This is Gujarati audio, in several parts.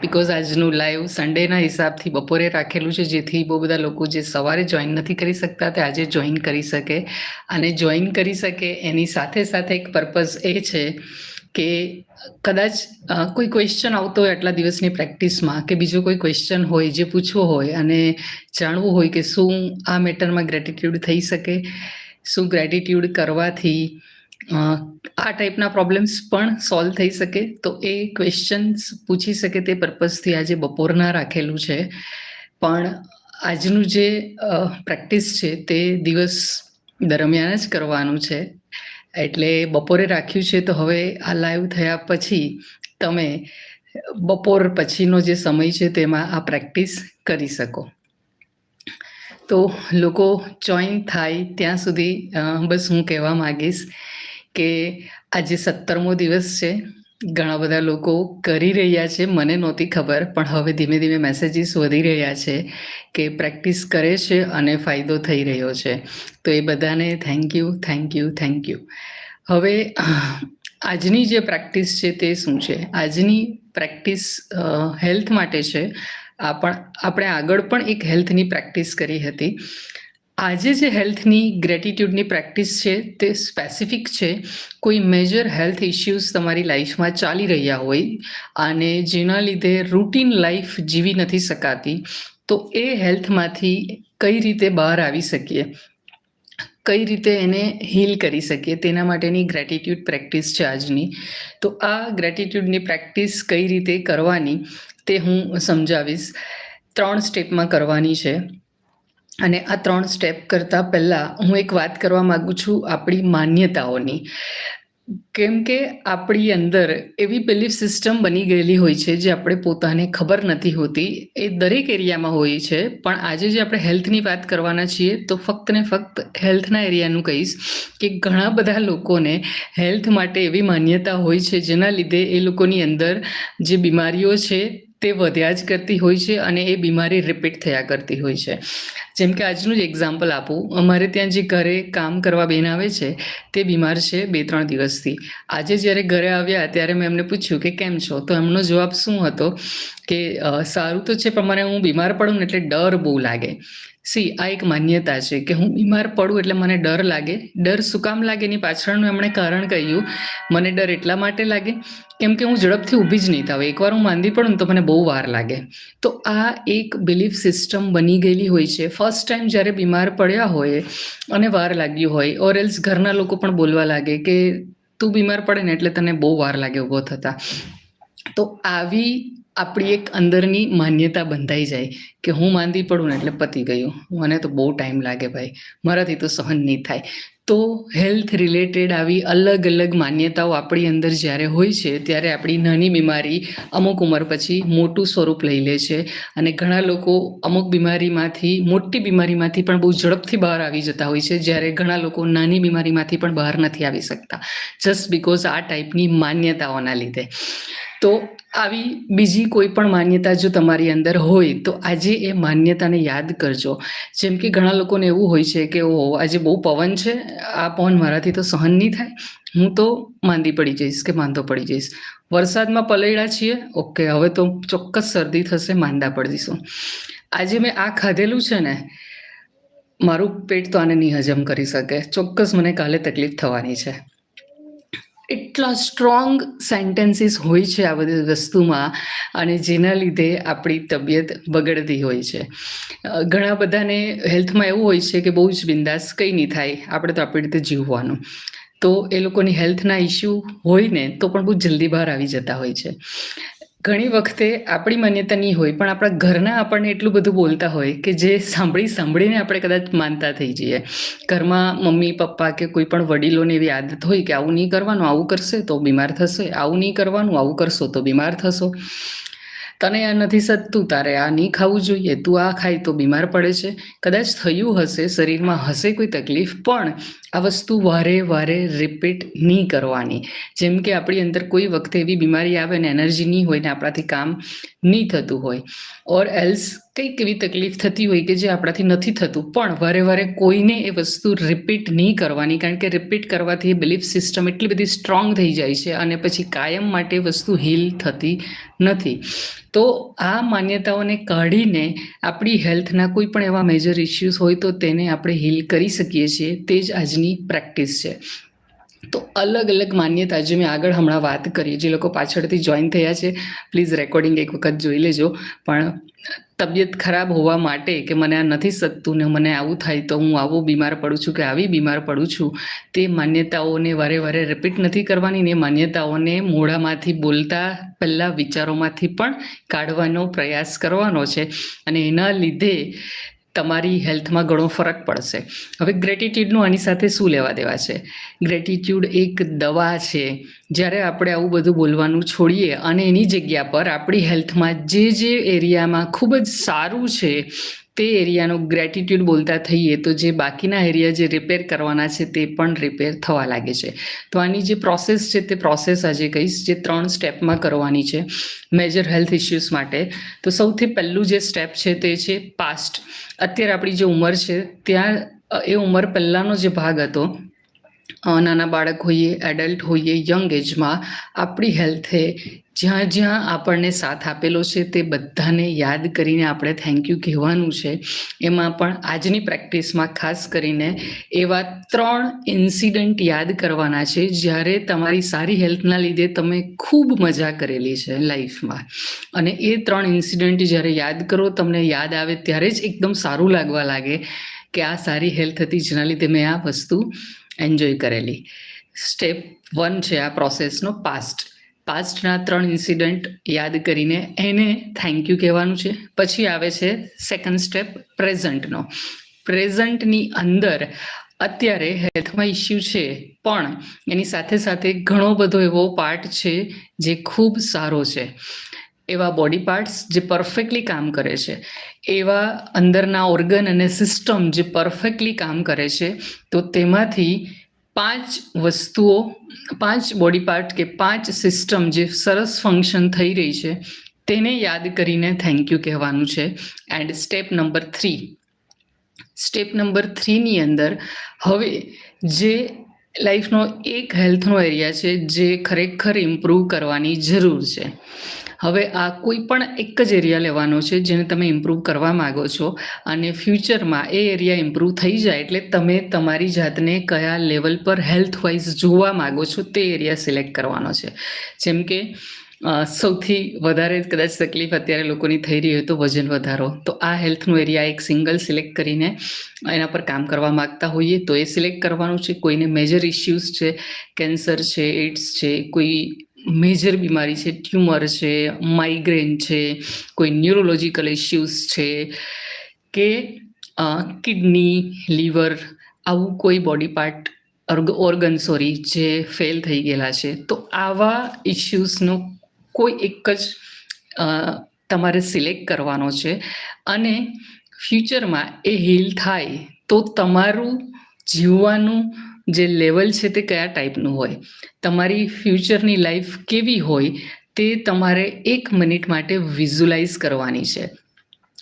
બિકોઝ આજનું લાઈવ સન્ડેના હિસાબથી બપોરે રાખેલું છે, જેથી બહુ બધા લોકો જે સવારે જોઈન નથી કરી શકતા, તે આજે જોઈન કરી શકે. અને જોઈન કરી શકે એની સાથે સાથે એક પર્પઝ એ છે કે કદાચ કોઈ ક્વેશ્ચન આવતો હોય આટલા દિવસની પ્રેક્ટિસમાં કે બીજો કોઈ ક્વેશ્ચન હોય જે પૂછવો હોય અને જાણવું હોય કે શું આ મેટરમાં ગ્રેટિટ્યૂડ થઈ શકે, શું ગ્રેટિટ્યૂડ કરવાથી આ ટાઈપના પ્રોબ્લેમ્સ પણ સોલ્વ થઈ શકે. તો એ ક્વેશ્ચન્સ પૂછી શકે તે પર્પઝથી આજે બપોરના રાખેલું છે. પણ આજનું જે પ્રેક્ટિસ છે તે દિવસ દરમિયાન જ કરવાનું છે. એટલે બપોરે રાખ્યું છે તો હવે આ લાઈવ થયા પછી તમે બપોર પછીનો જે સમય છે તેમાં આ પ્રેક્ટિસ કરી શકો. તો લોકો જોઈન થાય ત્યાં સુધી બસ હું કહેવા માંગીશ કે આજે સત્તરમો દિવસ છે. ઘણા બધા લોકો કરી રહ્યા છે. મને નહોતી ખબર, પણ હવે ધીમે ધીમે મેસેજીસ વધી રહ્યા છે કે પ્રેક્ટિસ કરે છે અને ફાયદો થઈ રહ્યો છે. તો એ બધાને thank you thank you thank you હવે, આજની જે પ્રેક્ટિસ છે તે શું છે? આજની પ્રેક્ટિસ હેલ્થ માટે છે. આપણ, આપણે આગળ પણ એક હેલ્થની પ્રેક્ટિસ કરી હતી. આજે જે હેલ્થની ગ્રેટિટ્યૂડની પ્રેક્ટિસ છે, તે સ્પેસિફિક છે, કોઈ મેજર હેલ્થ ઇશ્યુઝ તમારી લાઈફમાં ચાલી રહ્યા હોય અને જેના લીધે રૂટીન લાઈફ જીવી નથી શકાતી, તો એ હેલ્થમાંથી કઈ રીતે બહાર આવી શકીએ? કઈ રીતે એને હીલ કરી શકીએ? તેના માટેની ગ્રેટિટ્યૂડ પ્રેક્ટિસ છે આજની. તો આ ગ્રેટિટ્યૂડની પ્રેક્ટિસ કઈ રીતે કરવાની તે હું સમજાવીશ. ત્રણ સ્ટેપમાં કરવાની છે. અને આ ત્રણ સ્ટેપ કરતાં પહેલાં હું એક વાત કરવા માગું છું આપણી માન્યતાઓની. કેમ કે આપણી અંદર એવી બિલીફ સિસ્ટમ બની ગયેલી હોય છે જે આપણે પોતાને ખબર નથી હોતી. એ દરેક એરિયામાં હોય છે. પણ આજે જે આપણે હેલ્થની વાત કરવાના છીએ તો ફક્ત ને ફક્ત હેલ્થના એરિયાનું કહીશ કે ઘણા બધા લોકોને હેલ્થ માટે એવી માન્યતા હોય છે જેના લીધે એ લોકોની અંદર જે બીમારીઓ છે તે વધ્યા જ કરતી હોય છે અને એ બીમારી રિપીટ થયા કરતી હોય છે. જેમ કે આજનું જ એક્ઝામ્પલ આપું. અમારે ત્યાં જે ઘરે કામ કરવા બેન આવે છે, તે બીમાર છે બે ત્રણ દિવસથી. આજે જ્યારે ઘરે આવ્યા ત્યારે મેં એમને પૂછ્યું કે કેમ છો? તો એમનો જવાબ શું હતો? કે સારું તો છે પણ મને હું બીમાર પડું ને એટલે ડર બહુ લાગે. સી, આ એક માન્યતા છે કે હું બીમાર પડું એટલે મને ડર લાગે. ડર શું કામ લાગે એની પાછળનું એમણે કારણ કહ્યું. મને ડર એટલા માટે લાગે કેમ કે હું ઝડપથી ઊભી જ નહીં થાવ. એકવાર હું માંદી પડું તો મને બહુ વાર લાગે. તો આ એક બિલીફ સિસ્ટમ બની ગયેલી હોય છે. ફર્સ્ટ ટાઈમ જ્યારે બીમાર પડ્યા હોય અને વાર લાગ્યું હોય ઓર એલ્સ ઘરના લોકો પણ બોલવા લાગે કે તું બીમાર પડે ને એટલે તને બહુ વાર લાગે ઊભો થતા. તો આવી આપણી એક અંદરની માન્યતા બંધાઈ જાય કે હું માંદી પડું ને એટલે પતી ગયું. મને તો બહુ ટાઈમ લાગે ભાઈ. મારાથી તો સહન નહીં થાય. તો હેલ્થ રિલેટેડ આવી અલગ અલગ માન્યતાઓ આપણી અંદર જ્યારે હોય છે, ત્યારે આપણી નાની બીમારી અમુક ઉંમર પછી મોટું સ્વરૂપ લઈ લે છે અને ઘણા લોકો અમુક બીમારીમાંથી, મોટી બીમારીમાંથી પણ બહુ ઝડપથી બહાર આવી જતા હોય છે, જ્યારે ઘણા લોકો નાની બીમારીમાંથી પણ બહાર નથી આવી શકતા. જસ્ટ બિકોઝ આ ટાઈપની માન્યતાઓના લીધે. તો આવી બીજી કોઈ પણ માન્યતા જો તમારી અંદર હોય, તો આજે એ માન્યતાને યાદ કરજો. જેમ કે ઘણા લોકોને એવું હોય છે કે, ઓહો, આજે બહુ પવન છે, આ પવન મારાથી તો સહન નહીં થાય. હું તો માંદી પડી જઈશ કે માંદો પડી જઈશ. વરસાદમાં પલળ્યા છીએ, ઓકે, હવે તો ચોક્કસ શરદી થશે, માંદા પડીશું આજે મેં આ ખાધેલું છે ને, મારું પેટ તો આને નહીં હજમ કરી શકે. ચોક્કસ મને કાલે તકલીફ થવાની છે. એટલા સ્ટ્રોંગ સેન્ટેન્સીસ હોય છે આ બધી વસ્તુમાં અને જેના લીધે આપણી તબિયત બગડતી હોય છે. ઘણા બધાને હેલ્થમાં એવું હોય છે કે બહુ જ બિંદાસ કંઈ નહીં થાય, આપણે તો આપણી રીતે જીવવાનું. તો એ લોકોની હેલ્થના ઇશ્યુ હોય ને, તો પણ બહુ જલ્દી બહાર આવી જતા હોય છે. ઘણી વખતે આપણી માન્યતા નહીં હોય, પણ આપણા ઘરના આપણને એટલું બધું બોલતા હોય કે જે સાંભળી સાંભળીને આપણે કદાચ માનતા થઈ જઈએ. ઘરમાં મમ્મી, પપ્પા કે કોઈ પણ વડીલોને એવી આદત હોય કે આવું નહીં કરવાનું, આવું કરશે તો બીમાર થશે, આવું નહીં કરવાનું, આવું કરશો તો બીમાર થશો. તને આ નથી સદતું તારે આ નહીં ખાવું જોઈએ, તું આ ખાય તો બીમાર પડે છે. કદાચ થયું હશે, શરીરમાં હશે કોઈ તકલીફ, પણ આ વસ્તુ વારે વારે રિપીટ નહીં કરવાની. જેમ કે આપણી અંદર કોઈ વખતે એવી બીમારી આવે ને એનર્જી નહીં હોય ને આપણાથી કામ નહીં થતું હોય. ઓર એલ્સ કંઈક એવી તકલીફ થતી હોય કે જે આપણાથી નથી થતું. પણ વારે વારે કોઈને એ વસ્તુ રિપીટ નહીં કરવાની, કારણ કે રિપીટ કરવાથી બિલીફ સિસ્ટમ એટલી બધી સ્ટ્રોંગ થઈ જાય છે અને પછી કાયમ માટે વસ્તુ હીલ થતી નથી. તો આ માન્યતાઓને કાઢીને આપણી હેલ્થના કોઈ પણ એવા મેજર ઇશ્યુઝ હોય તો તેને આપણે હીલ કરી શકીએ છીએ. તે જ આજની પ્રેક્ટિસ છે. તો અલગ અલગ માન્યતા, જે મેં આગળ હમણાં વાત કરી, જે લોકો પાછળથી જોઈન થયા છે પ્લીઝ રેકોર્ડિંગ એક વખત જોઈ લેજો. પણ તબિયત ખરાબ હોવા માટે કે મને આ નથી શકતું ને મને આવું થાય તો હું આવું બીમાર પડું છું કે આવી બીમાર પડું છું, તે માન્યતાઓને વારે વારે રિપીટ નથી કરવાની ને માન્યતાઓને મોઢામાંથી બોલતા પહેલાં વિચારોમાંથી પણ કાઢવાનો પ્રયાસ કરવાનો છે. અને એના લીધે તમારી હેલ્થમાં ઘણો ફરક પડશે. હવે ગ્રેટિટ્યૂડનું આની સાથે શું લેવા દેવા છે? ગ્રેટિટ્યૂડ એક દવા છે. જ્યારે આપણે આવું બધું બોલવાનું છોડીએ અને એની જગ્યા પર આપણી હેલ્થમાં જે જે એરિયામાં ખૂબ જ સારું છે તે એરિયાનો ગ્રેટિટ્યૂડ બોલતા થઈએ તો જે બાકીના એરિયા જે રિપેર કરવાના છે તે પણ રિપેર થવા લાગે છે. તો આની જે પ્રોસેસ છે તે પ્રોસેસ આજે કહીશ જે ત્રણ સ્ટેપમાં કરવાની છે મેજર હેલ્થ ઇશ્યુઝ માટે. તો સૌથી પહેલું જે સ્ટેપ છે તે છે પાસ્ટ અત્યારે આપણી જે ઉંમર છે, ત્યાં એ ઉંમર પહેલાંનો જે ભાગ હતો નાના બાળક હોઈએ એડલ્ટ હોઈએ યંગ એજમાં આપણી હેલ્થે જ્યાં જ્યાં આપણને સાથ આપેલો છે તે બધાને યાદ કરીને આપણે થેન્ક યુ કહેવાનું છે. એમાં પણ આજની પ્રેક્ટિસમાં ખાસ કરીને એવા ત્રણ ઇન્સિડન્ટ યાદ કરવાના છે જ્યારે તમારી સારી હેલ્થના લીધે તમે ખૂબ મજા કરેલી છે લાઈફમાં અને એ ત્રણ ઇન્સિડન્ટ જ્યારે યાદ કરો, તમને યાદ આવે ત્યારે જ એકદમ સારું લાગવા લાગે કે આ સારી હેલ્થ હતી જેના લીધે મેં આ વસ્તુ એન્જોય કરેલી. સ્ટેપ વન છે આ પ્રોસેસનો પાસ્ટ પાસ્ટના ત્રણ ઇન્સિડન્ટ યાદ કરીને એને થેન્ક યુ કહેવાનું છે. પછી આવે છે સેકન્ડ સ્ટેપ પ્રેઝન્ટનો પ્રેઝન્ટની અંદર અત્યારે હેલ્થમાં ઇસ્યુ છે, પણ એની સાથે સાથે ઘણો બધો એવો પાર્ટ છે જે ખૂબ સારો છે. એવા બોડી પાર્ટ્સ જે પરફેક્ટલી કામ કરે છે. એવા અંદરના ઓર્ગન અને સિસ્ટમ જે પરફેક્ટલી કામ કરે છે, તો તેમાંથી પાંચ વસ્તુઓ, પાંચ બોડી પાર્ટ કે પાંચ સિસ્ટમ જે સરસ ફંક્શન થઈ રહી છે, તેને યાદ કરીને થેન્ક યુ કહેવાનું છે. And step number three step number થ્રીની અંદર, હવે જે લાઈફનો એક હેલ્થનો એરિયા છે જે ખરેખર ઇમ્પ્રૂવ કરવાની જરૂર છે. હવે આ કોઈ પણ એક જ એરિયા લેવાનો છે જેને તમે ઇમ્પ્રૂવ કરવા માગો છો અને ફ્યુચરમાં એ એરિયા ઇમ્પ્રૂવ થઈ જાય એટલે તમે તમારી જાતને કયા લેવલ પર હેલ્થ વાઇઝ જોવા માગો છો તે એરિયા સિલેક્ટ કરવાનો છે. જેમ કે સૌથી વધારે કદાચ તકલીફ અત્યારે લોકોની થઈ રહી હોય તો વજન વધારો. તો આ હેલ્થનું એરિયા એક સિંગલ સિલેક્ટ કરીને એના પર કામ કરવા માગતા હોઈએ તો એ સિલેક્ટ કરવાનું છે. કોઈને મેજર ઇશ્યુઝ છે કેન્સર છે એડ્સ છે, કોઈ મેજર બીમારી છે ટ્યુમર છે માઇગ્રેન છે, કોઈ ન્યુરોલોજિકલ ઇશ્યુઝ છે કે કિડની લીવર આવું કોઈ બોડી પાર્ટ ઓર્ગન સોરી જે ફેલ થઈ ગયેલા છે. તો આવા ઇશ્યુઝનો કોઈ એક જ તમારે સિલેક્ટ કરવાનો છે. અને ફ્યુચરમાં એ હીલ થાય તો તમારું જીવવાનું જે લેવલ છે તે કયા ટાઈપનું હોય, તમારી ફ્યુચરની લાઈફ કેવી હોય તે તમારે એક મિનિટ માટે વિઝ્યુલાઇઝ કરવાની છે.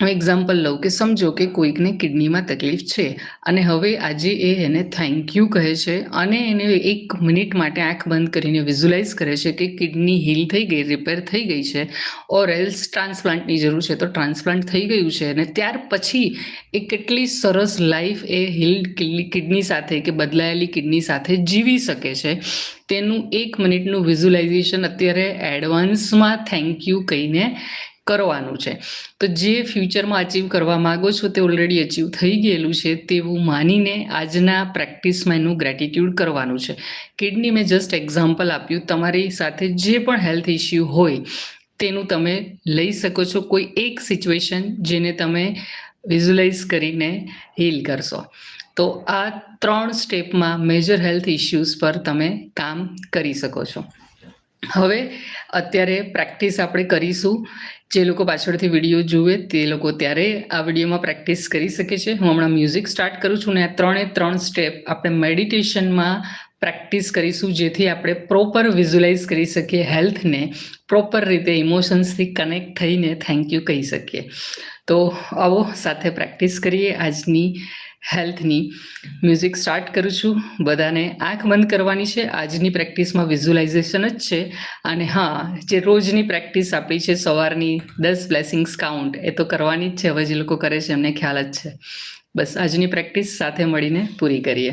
હું એક્ઝામ્પલ લઉં કે સમજો કે કોઈકને કિડનીમાં તકલીફ છે અને હવે આજે એ એને થેન્ક યુ કહે છે અને એને એક મિનિટ માટે આંખ બંધ કરીને વિઝ્યુલાઇઝ કરે છે કે કિડની હીલ થઈ ગઈ રિપેર થઈ ગઈ છે ઓર એલ્સ ટ્રાન્સપ્લાન્ટની જરૂર છે. તો ટ્રાન્સપ્લાન્ટ થઈ ગયું છે અને ત્યાર પછી એ કેટલી સરસ લાઈફ એ હીલ કિડની સાથે કે બદલાયેલી કિડની સાથે જીવી શકે છે. તેનું એક મિનિટનું વિઝ્યુલાઇઝેશન અત્યારે એડવાન્સમાં થેન્ક યુ કહીને કરવાનું છે. તો જે ફ્યુચરમાં અચીવ કરવા માગો છો તે ઓલરેડી અચીવ થઈ ગયેલું છે તેવું માનીને આજના પ્રેક્ટિસમાં એનું ગ્રેટિટ્યૂડ કરવાનું છે. કિડની મેં જસ્ટ એક્ઝામ્પલ આપ્યું. તમારી સાથે જે પણ હેલ્થ ઇશ્યુ હોય તેનું તમે લઈ શકો છો. કોઈ એક સિચ્યુએશન જેને તમે વિઝ્યુલાઇઝ કરીને હીલ કરશો. તો આ ત્રણ સ્ટેપમાં મેજર હેલ્થ ઇશ્યુઝ પર તમે કામ કરી શકો છો. હવે અત્યારે પ્રેક્ટિસ આપણે કરીશું. જે લોકો પાછળથી વીડિયો જુએ તે લોકો ત્યારે આ વિડીયોમાં પ્રેક્ટિસ કરી શકે છે. હું હમણાં મ્યુઝિક સ્ટાર્ટ કરું છું ને આ ત્રણે ત્રણ સ્ટેપ આપણે મેડિટેશનમાં પ્રેક્ટિસ કરીશું, જેથી આપણે પ્રોપર વિઝ્યુલાઇઝ કરી શકીએ હેલ્થને પ્રોપર રીતે ઇમોશન્સથી કનેક્ટ થઈને થેન્ક યુ કહી શકીએ. તો આવો સાથે પ્રેક્ટિસ કરીએ આજની હેલ્થની મ્યુઝિક સ્ટાર્ટ કરું છું. બધાને આંખ બંધ કરવાની છે. આજની પ્રેક્ટિસમાં વિઝ્યુલાઇઝેશન જ છે. અને હા, જે રોજની પ્રેક્ટિસ આપણી છે, સવારની દસ બ્લેસિંગ્સ કાઉન્ટ, એ તો કરવાની જ છે. હવે જે લોકો કરે છે, એમને ખ્યાલ જ છે. બસ આજની પ્રેક્ટિસ સાથે મળીને પૂરી કરીએ.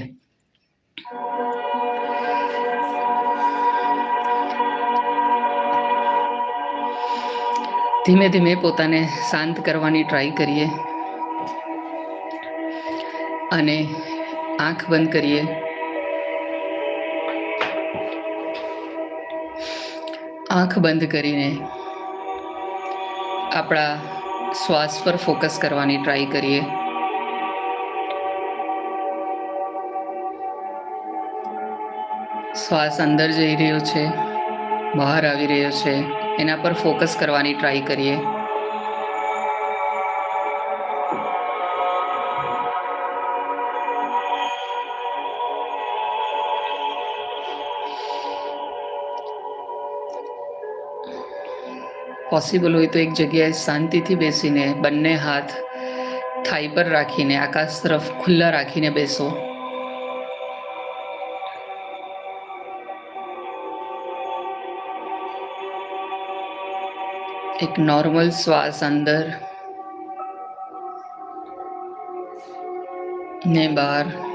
ધીમે ધીમે પોતાને શાંત કરવાની ટ્રાય કરીએ. અને આંખ બંધ કરીએ. આંખ બંધ કરીને આપણા શ્વાસ પર ફોકસ કરવાની ટ્રાય કરીએ. શ્વાસ અંદર જઈ રહ્યો છે, બહાર આવી રહ્યો છે, એના પર ફોકસ કરવાની ટ્રાય કરીએ. પોસિબલ હોય તો એક જગ્યાએ શાંતિથી બેસીને બંને હાથ થાઈ પર રાખીને, આકાશ તરફ ખુલ્લા રાખીને બેસો. એક નોર્મલ શ્વાસ અંદર ને બહાર.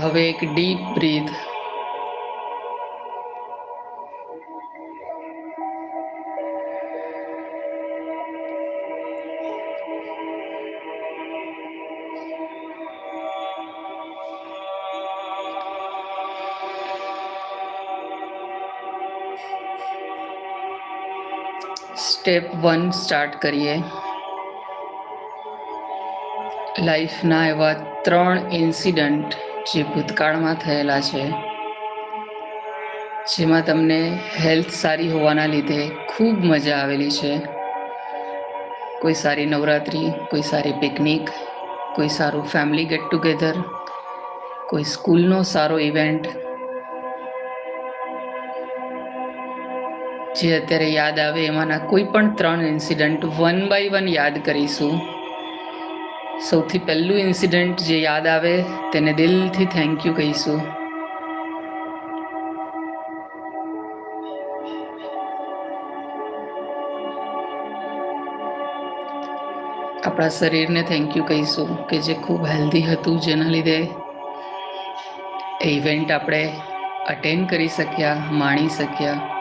હવે એક deep breath step one start કરીએ લાઈફના એવા ત્રણ ઇન્સિડન્ટ જે ભૂતકાળમાં થયેલા છે, જેમાં તમને હેલ્થ સારી હોવાના લીધે ખૂબ મજા આવેલી છે. કોઈ સારી નવરાત્રિ, કોઈ સારી પિકનિક, કોઈ સારું ફેમિલી ગેટ ટુગેધર, કોઈ સ્કૂલનો સારો ઇવેન્ટ. જે અત્યારે યાદ આવે એમાંના કોઈ પણ ત્રણ ઇન્સિડન્ટ વન બાય વન યાદ કરીશું. સૌથી પહેલું ઇન્સિડન્ટ જે યાદ આવે તેને દિલથી થેન્ક યુ કહીશું. આપણા શરીરને થેન્ક યુ કહીશું કે જે ખૂબ હેલ્ધી હતું જેના લીધે એ ઇવેન્ટ આપણે અટેન્ડ કરી શક્યા, માણી શક્યા.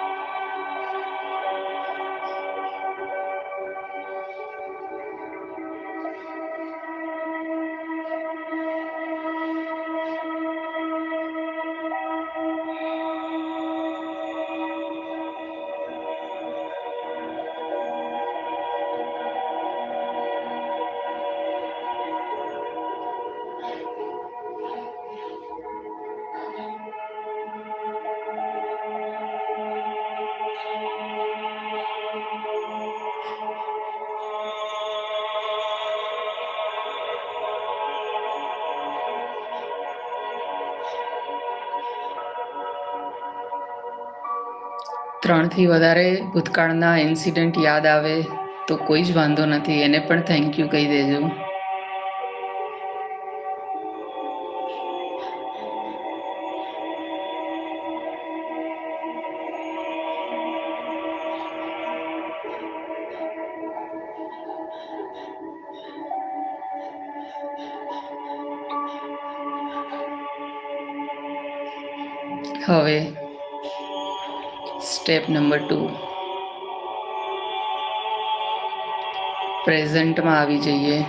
ત્રણથી વધારે ભૂતકાળના ઇન્સિડન્ટ યાદ આવે તો કોઈ જ વાંધો નથી. એને પણ થેન્ક યુ કહી દેજો. હવે સ્ટેપ નંબર ટુ પ્રેઝન્ટમાં આવી જઈએ.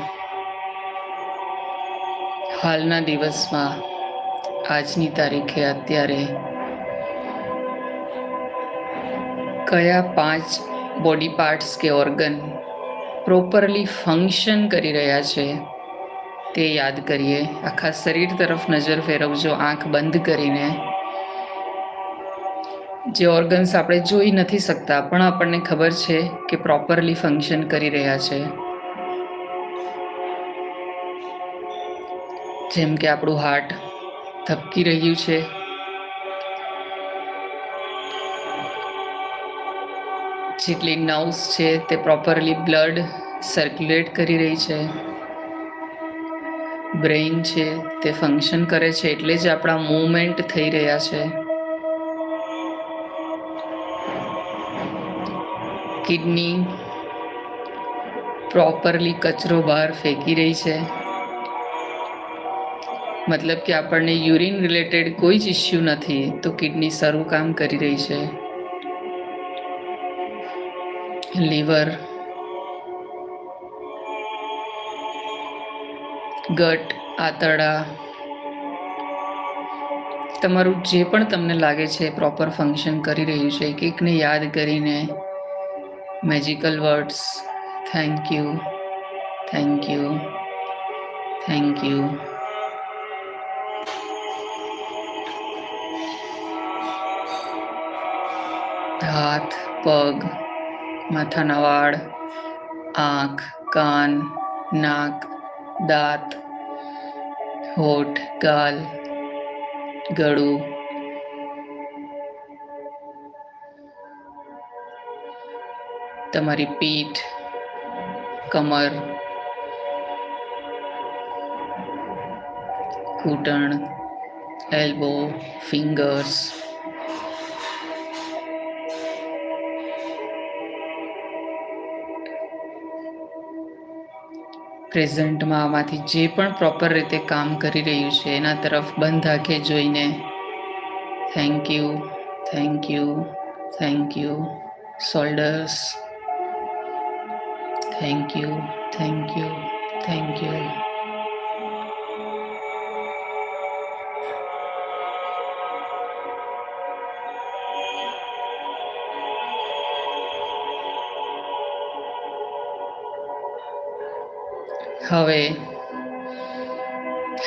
હાલના દિવસમાં, આજની તારીખે અત્યારે, કયા પાંચ બોડી પાર્ટ્સ કે ઓર્ગન પ્રોપરલી ફંક્શન કરી રહ્યા છે, તે યાદ કરીએ. આખા શરીર તરફ નજર ફેરવજો, આંખ બંધ કરીને. જે ઓર્ગન્સ આપણે જોઈ નથી શકતા, પણ આપણને ખબર છે કે પ્રોપરલી ફંક્શન કરી રહ્યા છે. જેમ કે આપણું હાર્ટ ધબકી રહ્યું છે. જેટલી નર્વ્સ છે તે પ્રોપરલી બ્લડ સર્ક્યુલેટ કરી રહી છે. બ્રેઇન છે તે ફંક્શન કરે છે, એટલે જ આપણા મૂવમેન્ટ થઈ રહ્યા છે. કિડની પ્રોપરલી કચરો બહાર ફેંકી રહી છે. મતલબ કે આપણને યુરિન રિલેટેડ કોઈ જ ઇસ્યુ નથી, તો કિડની સારું કામ કરી રહી છે. લીવર, ગટ, આંતરડા, તમારું જે પણ તમને લાગે છે પ્રોપર ફંક્શન કરી રહ્યું છે એક યાદ કરીને magical words thank you thank you thank you હાથ પગ માથાના વાળ આંખ કાન નાક દાંત હોઠ ગાલ ગળું તમારી પીઠ, કમર, ઘૂંટણ એલ્બો ફિંગર્સ પ્રેઝન્ટમાં આમાંથી જે પણ પ્રોપર રીતે કામ કરી રહ્યું છે, એના તરફ બંધ આંખે જોઈને thank you thank you thank you shoulders thank you thank you thank you હવે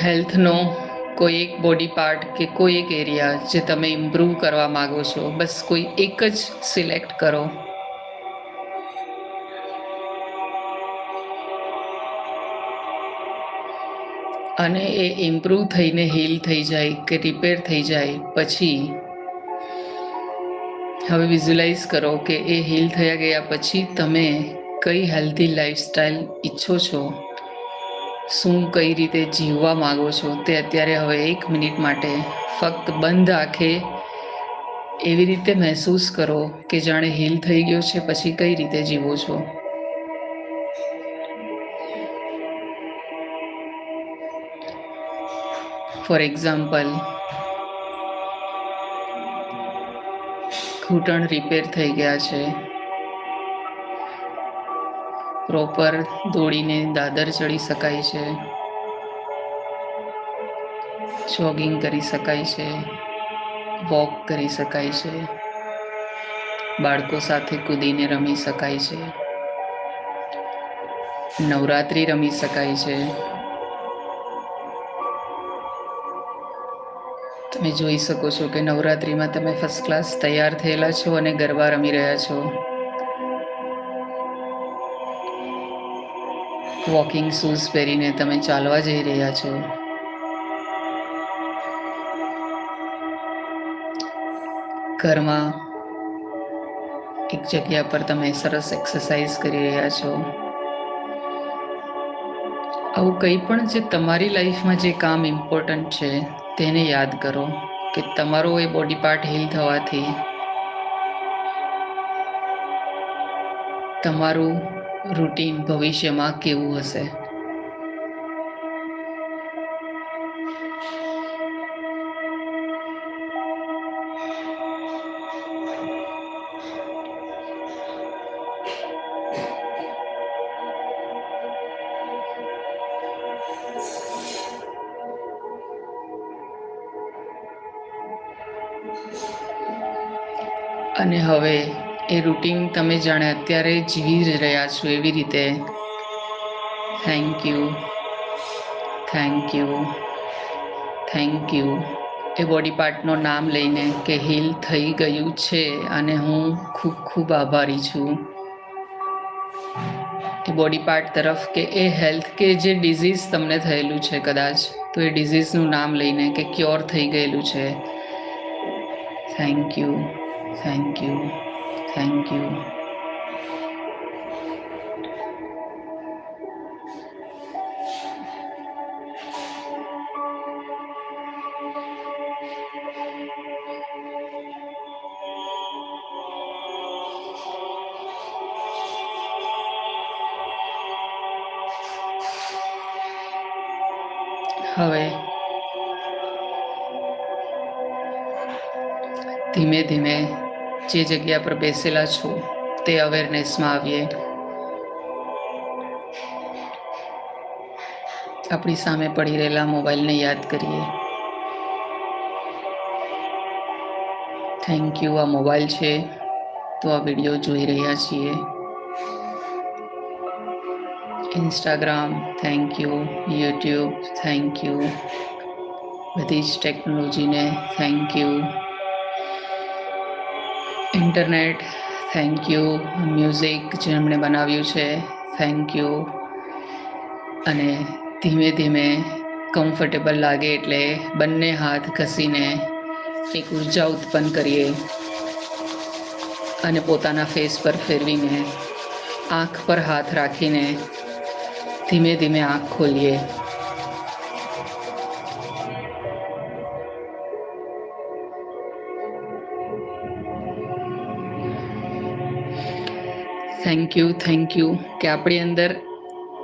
હેલ્થનો કોઈ એક બોડી પાર્ટ કે કોઈ એક એરિયા જે તમે ઇમ્પ્રૂવ કરવા માગો છો, બસ કોઈ એક જ સિલેક્ટ કરો. અને એ ઇમ્પ્રૂવ થઈને હીલ થઈ જાય કે રિપેર થઈ જાય, પછી હવે વિઝ્યુલાઇઝ કરો કે એ હીલ થયા ગયા પછી તમે કઈ હેલ્ધી લાઈફસ્ટાઈલ ઈચ્છો છો, શું કઈ રીતે જીવવા માગો છો તે અત્યારે હવે એક મિનિટ માટે ફક્ત બંધ આંખે એવી રીતે મહેસૂસ કરો કે જાણે હીલ થઈ ગયો છે, પછી કઈ રીતે જીવો છો. ફોર એક્ઝામ્પલ ઘૂંટણ રિપેર થઈ ગયા છે. પ્રોપર દોડીને દાદર ચડી શકાય છે. જોગિંગ કરી શકાય છે. વોક કરી શકાય છે. બાળકો સાથે કૂદીને રમી શકાય છે. નવરાત્રિ રમી શકાય છે. જોઈ શકો છો કે નવરાત્રિમાં તમે ફર્સ્ટ ક્લાસ તૈયાર થયેલા છો અને ગરબા રમી રહ્યા છો. વોકિંગ શૂઝ પહેરીને તમે ચાલવા જઈ રહ્યા છો. ઘરમાં એક જગ્યા પર તમે સરસ એક્સરસાઇઝ કરી રહ્યા છો. આવું કંઈ પણ જે તમારી લાઈફમાં જે કામ ઇમ્પોર્ટન્ટ છે, તેને યાદ કરો કે તમારો એ બોડી પાર્ટ હીલ થવાથી તમારું રૂટીન ભવિષ્યમાં કેવું હશે? અને હવે એ રૂટીન તમે જાણે અત્યારે જીવી રહ્યા છો એવી રીતે. Thank you thank you thank you A body પાર્ટનું નામ લઈને કે હીલ થઈ ગયું છે અને હું ખૂબ ખૂબ આભારી છું. એ બોડી પાર્ટ તરફ કે એ હેલ્થ કે જે ડિઝીઝ તમને થયેલું છે કદાચ, તો એ ડિઝીઝનું નામ લઈને કે ક્યોર થઈ ગયેલું છે. Thank you thank you thank you હવે ધીમે ધીમે જે જગ્યા પર બેસેલા છો, તે અવેરનેસમાં આવીએ. આપણી સામે પડી રહેલા મોબાઈલને યાદ કરીએ. થેન્ક યુ આ મોબાઈલ છે, તો આ વીડિયો જોઈ રહ્યા છીએ. Instagram thank you YouTube thank you બધી જ ટેકનોલોજીને thank you internet thank you music જેમણે બનાવ્યું છે થેન્ક યુ અને ધીમે ધીમે કમ્ફર્ટેબલ લાગે એટલે બંને હાથ ઘસીને એક ઊર્જા ઉત્પન્ન કરીએ અને પોતાના ફેસ પર ફેરવીને આંખ પર હાથ રાખીને ધીમે ધીમે આંખ ખોલીએ. થેન્ક યુ થેન્ક યુ કે આપણી અંદર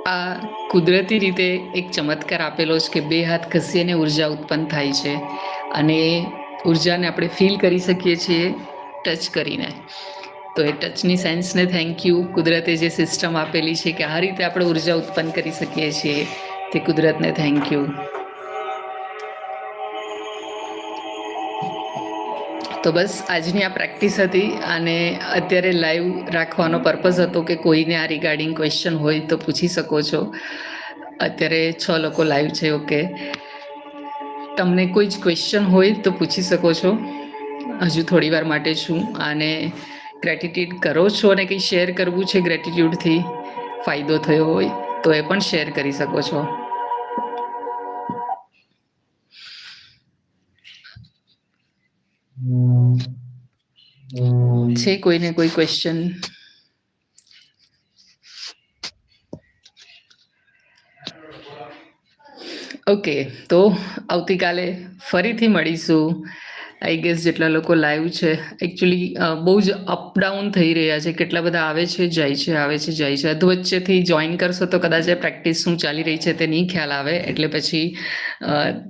આ કુદરતી રીતે એક ચમત્કાર આપેલો છે કે બે હાથ ઘસીને ઊર્જા ઉત્પન્ન થાય છે. અને એ ઉર્જાને આપણે ફીલ કરી શકીએ છીએ ટચ કરીને. તો એ ટચની સેન્સને થેન્ક યુ કુદરતે જે સિસ્ટમ આપેલી છે કે આ રીતે આપણે ઊર્જા ઉત્પન્ન કરી શકીએ છીએ તે કુદરતને થેન્ક યુ તો બસ આજની આ પ્રેક્ટિસ હતી અને અત્યારે લાઈવ રાખવાનો પર્પઝ હતો કે કોઈને આ રિગાર્ડિંગ ક્વેશ્ચન હોય તો પૂછી શકો છો. અત્યારે છ લોકો લાઈવ છે, ઓકે. તમને કોઈ જ ક્વેશ્ચન હોય તો પૂછી શકો છો. હજુ થોડી વાર માટે છું અને ગ્રેટિટ્યુડ કરો છો અને કંઈ શેર કરવું છે ગ્રેટિટ્યુડથી ફાયદો થયો હોય તો એ પણ શેર કરી શકો છો. છે કોઈને કોઈ ક્વેશ્ચન ઓકે તો આવતીકાલે ફરીથી મળીશું. આઈ ગેસ જેટલા લોકો લાઈવ છે એકચ્યુઅલી બહુ જ અપડાઉન થઈ રહ્યા છે. કેટલા બધા આવે છે, જાય છે, આવે છે, જાય છે. અધવચ્ચેથી જોઈન કરશો તો કદાચ પ્રેક્ટિસ શું ચાલી રહી છે તે નહીં ખ્યાલ આવે. એટલે પછી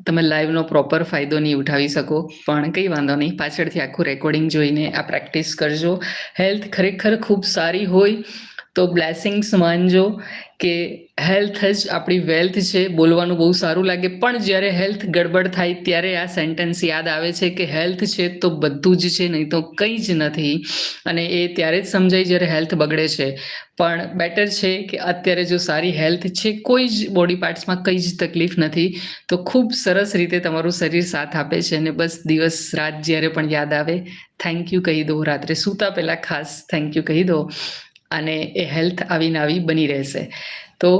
તમે લાઈવનો પ્રોપર ફાયદો નહીં ઉઠાવી શકો. પણ કંઈ વાંધો નહીં. પાછળથી આખું રેકોર્ડિંગ જોઈને આ પ્રેક્ટિસ કરજો. હેલ્થ ખરેખર ખૂબ સારી હોય. તો બ્લેસિંગ્સ માનજો કે હેલ્થ જ આપણી વેલ્થ છે, બોલવાનું બહુ સારું લાગે. પણ જ્યારે હેલ્થ ગડબડ થાય ત્યારે આ સેન્ટેન્સ યાદ આવે છે કે હેલ્થ છે તો બધું જ છે, નહીં તો કંઈ જ નથી. અને એ ત્યારે જ સમજાય જ્યારે હેલ્થ બગડે છે. પણ બેટર છે કે અત્યારે જો સારી હેલ્થ છે, કોઈ જ બોડી પાર્ટ્સમાં કંઈ જ તકલીફ નથી. તો ખૂબ સરસ રીતે તમારું શરીર સાથ આપે છે અને બસ દિવસ, રાત જ્યારે પણ યાદ આવે થેન્ક યુ કહી દો. રાત્રે સૂતા પહેલાં ખાસ થેન્ક યુ કહી દો. અને એ હેલ્થ આવીને આવી બની રહેશે. તો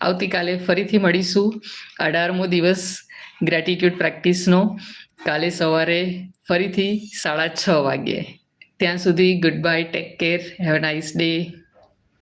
આવતીકાલે ફરીથી મળીશું અઢારમો દિવસ ગ્રેટિટ્યૂડ પ્રેક્ટિસનો કાલે સવારે ફરીથી સાડા છ વાગ્યે. ત્યાં સુધી good bye take care have nice day